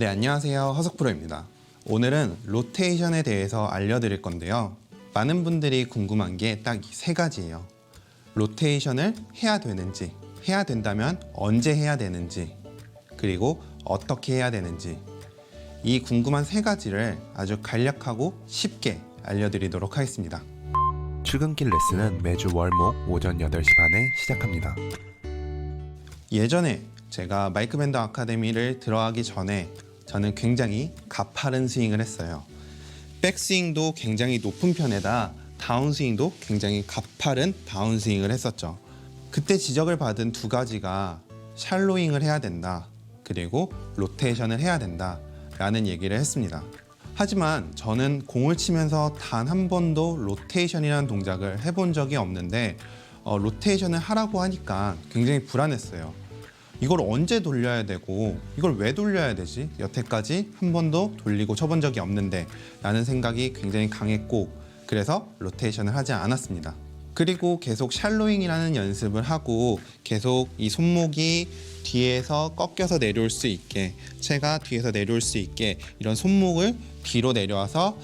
네, 안녕하세요. 허석 프로입니다. 오늘은 로테이션에 대해서 알려드릴 건데요. 많은 분들이 궁금한 게딱이세 가지예요. 로테이션을 해야 되는지, 해야 된다면 언제 해야 되는지, 그리고 어떻게 해야 되는지. 이 궁금한 세 가지를 아주 간략하고 쉽게 알려드리도록 하겠습니다. 출근길 레슨은 매주 월목 오전 8시 반에 시작합니다. 예전에 제가 마이크밴드 아카데미를 들어가기 전에 저는 굉장히 가파른 스윙을 했어요. 백스윙도 굉장히 높은 편에다 다운스윙도 굉장히 가파른 다운스윙을 했었죠. 그때 지적을 받은 두 가지가 샬로잉을 해야 된다. 그리고 로테이션을 해야 된다. 라는 얘기를 했습니다. 하지만 저는 공을 치면서 단 한 번도 로테이션이라는 동작을 해본 적이 없는데 어, 로테이션을 하라고 하니까 굉장히 불안했어요. 이걸 언제 돌려야 되고 이걸 왜 돌려야 되지? 여태까지 한 번도 돌리고 쳐본 적이 없는데 라는 생각이 굉장히 강했고 그래서 로테이션을 하지 않았습니다. 그리고 계속 샬로잉이라는 연습을 하고 계속 이 손목이 뒤에서 꺾여서 내려올 수 있게 채가 뒤에서 내려올 수 있게 이런 손목을 뒤로 내려와서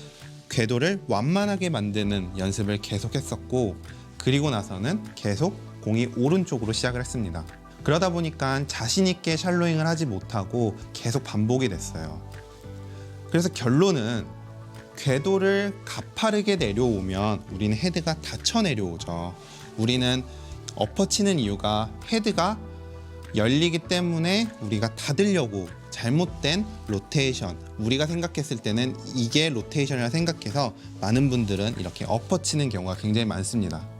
궤도를 완만하게 만드는 연습을 계속했었고 그리고 나서는 계속 공이 오른쪽으로 시작을 했습니다. 그러다 보니까 자신 있게 샬로잉을 하지 못하고 계속 반복이 됐어요. 그래서 결론은 궤도를 가파르게 내려오면 우리는 헤드가 닫혀 내려오죠. 우리는 엎어치는 이유가 헤드가 열리기 때문에 우리가 닫으려고 잘못된 로테이션 우리가 생각했을 때는 이게 로테이션이라 생각해서 많은 분들은 이렇게 엎어치는 경우가 굉장히 많습니다.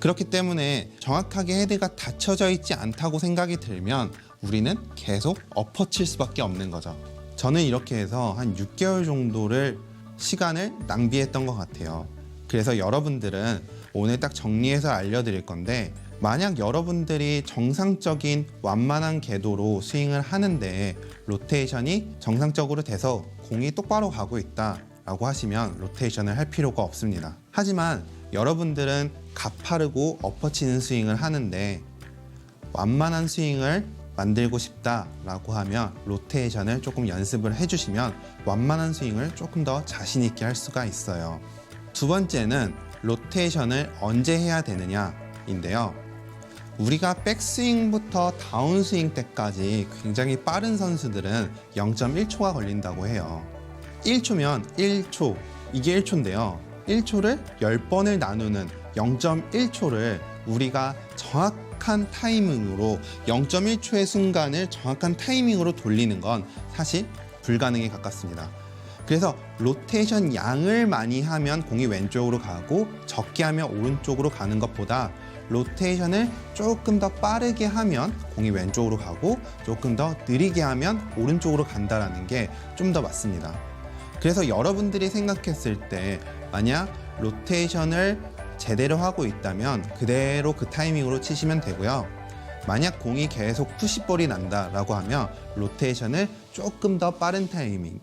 그렇기 때문에 정확하게 헤드가 닫혀져 있지 않다고 생각이 들면 우리는 계속 엎어칠 수밖에 없는 거죠. 저는 이렇게 해서 한 6개월 정도를 시간을 낭비했던 것 같아요. 그래서 여러분들은 오늘 딱 정리해서 알려드릴 건데 만약 여러분들이 정상적인 완만한 궤도로 스윙을 하는데 로테이션이 정상적으로 돼서 공이 똑바로 가고 있다 라고 하시면 로테이션을 할 필요가 없습니다. 하지만 여러분들은 가파르고 엎어치는 스윙을 하는데 완만한 스윙을 만들고 싶다라고 하면 로테이션을 조금 연습을 해주시면 완만한 스윙을 조금 더 자신 있게 할 수가 있어요. 두 번째는 로테이션을 언제 해야 되느냐인데요. 우리가 백스윙부터 다운스윙 때까지 굉장히 빠른 선수들은 0.1초가 걸린다고 해요. 1초면 1초, 이게 1초인데요. 1초를 10번을 나누는 0.1초를 우리가 정확한 타이밍으로 0.1초의 순간을 정확한 타이밍으로 돌리는 건 사실 불가능에 가깝습니다. 그래서 로테이션 양을 많이 하면 공이 왼쪽으로 가고 적게 하면 오른쪽으로 가는 것보다 로테이션을 조금 더 빠르게 하면 공이 왼쪽으로 가고 조금 더 느리게 하면 오른쪽으로 간다라는 게 좀 더 맞습니다. 그래서 여러분들이 생각했을 때 만약 로테이션을 제대로 하고 있다면 그대로 그 타이밍으로 치시면 되고요. 만약 공이 계속 푸시볼이 난다라고 하면 로테이션을 조금 더 빠른 타이밍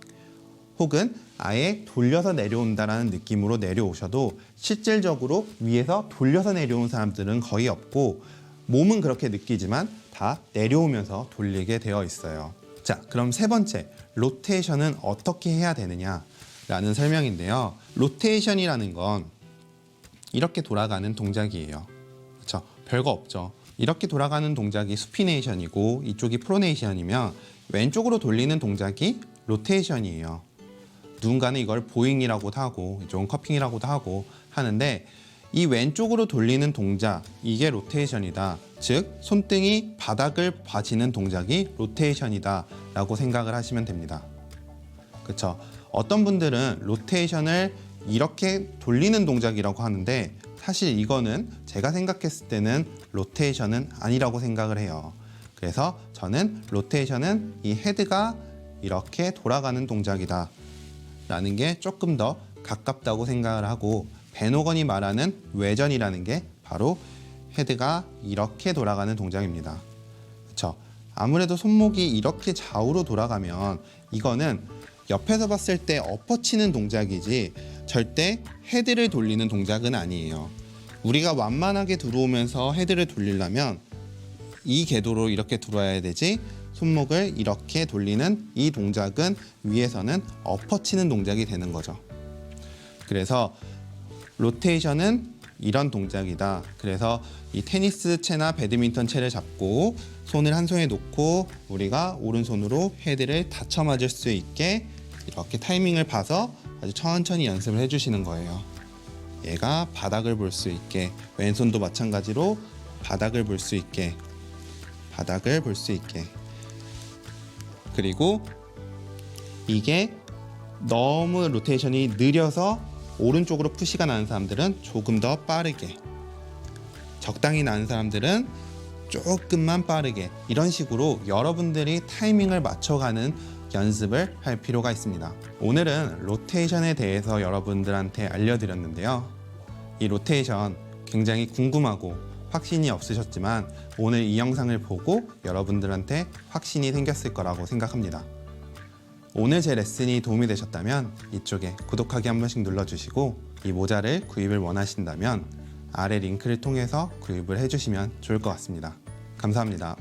혹은 아예 돌려서 내려온다라는 느낌으로 내려오셔도 실질적으로 위에서 돌려서 내려온 사람들은 거의 없고 몸은 그렇게 느끼지만 다 내려오면서 돌리게 되어 있어요. 자, 그럼 세 번째, 로테이션은 어떻게 해야 되느냐 라는 설명인데요. 로테이션이라는 건 이렇게 돌아가는 동작이에요. 그렇죠? 별거 없죠. 이렇게 돌아가는 동작이 수피네이션이고 이쪽이 프로네이션이면 왼쪽으로 돌리는 동작이 로테이션이에요. 누군가는 이걸 보잉이라고도 하고 이쪽은 커핑이라고도 하고 하는데 이 왼쪽으로 돌리는 동작 이게 로테이션이다. 즉 손등이 바닥을 봐지는 동작이 로테이션이다 라고 생각을 하시면 됩니다. 그렇죠? 어떤 분들은 로테이션을 이렇게 돌리는 동작이라고 하는데 사실 이거는 제가 생각했을 때는 로테이션은 아니라고 생각을 해요. 그래서 저는 로테이션은 이 헤드가 이렇게 돌아가는 동작이다. 라는 게 조금 더 가깝다고 생각을 하고 베노건이 말하는 외전이라는 게 바로 헤드가 이렇게 돌아가는 동작입니다. 그렇죠? 아무래도 손목이 이렇게 좌우로 돌아가면 이거는 옆에서 봤을 때 엎어치는 동작이지 절대 헤드를 돌리는 동작은 아니에요. 우리가 완만하게 들어오면서 헤드를 돌리려면 이 궤도로 이렇게 들어와야 되지 손목을 이렇게 돌리는 이 동작은 위에서는 엎어치는 동작이 되는 거죠. 그래서 로테이션은 이런 동작이다. 그래서 이 테니스 채나 배드민턴 채를 잡고 손을 한 손에 놓고 우리가 오른손으로 헤드를 닫혀 맞을 수 있게 이렇게 타이밍을 봐서 아주 천천히 연습을 해주시는 거예요. 얘가 바닥을 볼 수 있게 왼손도 마찬가지로 바닥을 볼 수 있게 바닥을 볼 수 있게 그리고 이게 너무 로테이션이 느려서 오른쪽으로 푸시가 나는 사람들은 조금 더 빠르게 적당히 나는 사람들은 조금만 빠르게 이런 식으로 여러분들이 타이밍을 맞춰가는 연습을 할 필요가 있습니다. 오늘은 로테이션에 대해서 여러분들한테 알려드렸는데요. 이 로테이션 굉장히 궁금하고 확신이 없으셨지만 오늘 이 영상을 보고 여러분들한테 확신이 생겼을 거라고 생각합니다. 오늘 제 레슨이 도움이 되셨다면 이쪽에 구독하기 한 번씩 눌러주시고 이 모자를 구입을 원하신다면 아래 링크를 통해서 구입을 해주시면 좋을 것 같습니다. 감사합니다.